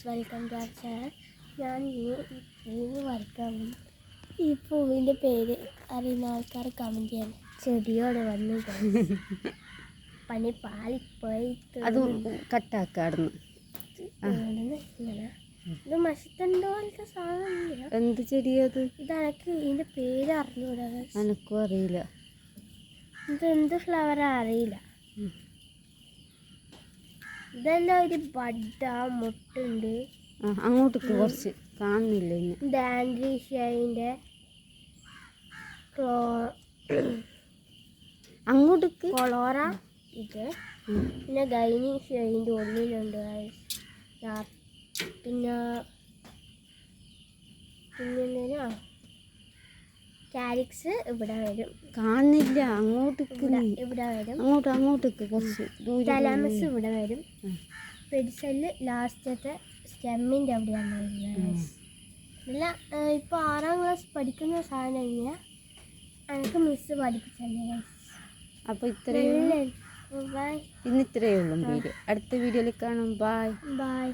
Guys welcome to our channel ഞാൻ ഈ പൂവ് വരയ്ക്കാൻ. ഈ പൂവിന്റെ പേര് അറിയുന്ന ആൾക്കാർ കമന്റ് ചെയ്യണം. ചെടിയോട് വന്നു. പണി പാളിപ്പോയി അത് കട്ടാക്കാടുന്നു ഇത് മഷിത്തണ്ട പോലത്തെ സാധനമില്ല എന്ത് ചെടിയത് ഇതെനിക്ക് ഇതിന്റെ പേര് അറിഞ്ഞൂടാ. എനക്കും അറിയില്ല. ഇത് എന്ത് ഫ്ലവറാ അറിയില്ല. ഇതെല്ലാം ഒരു ബഡ മുട്ടുണ്ട്. ആ അങ്ങോട്ടേക്ക് കുറച്ച് കാണുന്നില്ല ഇനി? ഡാൻഡ്രീഷ്യന്റെ ക്ലോ അങ്ങോട്ടേക്ക്? കൊളോറ ഇത്. പിന്നെ ഗൈനീഷ്യന്റെ ഉള്ളിലുണ്ട് പിന്നെ പിന്നെ എന്തിനാ കാരിക്സ് ഇവിടെ വരും. കാണുന്നില്ല അങ്ങോട്ടേക്ക് ഇവിടെ വരും. അങ്ങോട്ട് അങ്ങോട്ടേക്ക് കുറച്ച് തലാമസ് ഇവിടെ വരും. പെരിസെല്ല് ലാസ്റ്റത്തെ സ്റ്റെമ്മിന്റെ അവിടെയാണ് വരുന്നത്. അല്ല ഇപ്പോൾ ആറാം ക്ലാസ് പഠിക്കുന്ന സാധനം ഇങ്ങനെ എനിക്ക് മിസ് പഠിപ്പിച്ചല്ലേ അപ്പോൾ ഇത്രയും ഉള്ളൂ. ഇന്ന് ഇത്രയേ ഉള്ളൂ വീഡിയോ. അടുത്ത വീഡിയോയിൽ കാണാം. Bye bye